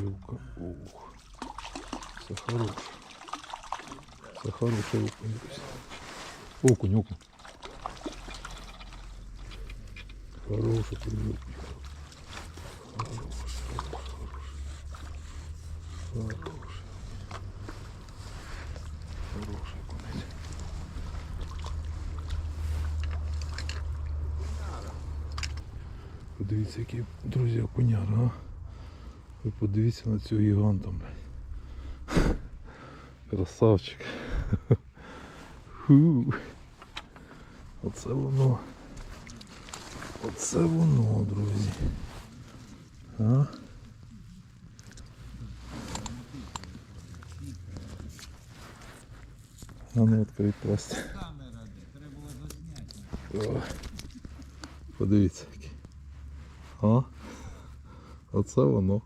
рибка. Ух. Це хороше. Це хороша окунь, друзі. Окунь, окунь. Хороша клювка. Хороша, хороша, хороша. Хороша. Хороший окунець. Подивіться, який, друзі, окуняр, а? Ви подивіться на цього гіганта, блядь. Красавчик. Фу. Оце воно. Оце воно, друзі. А? А ну було засняти. О, Подивіться який. А? Оце воно.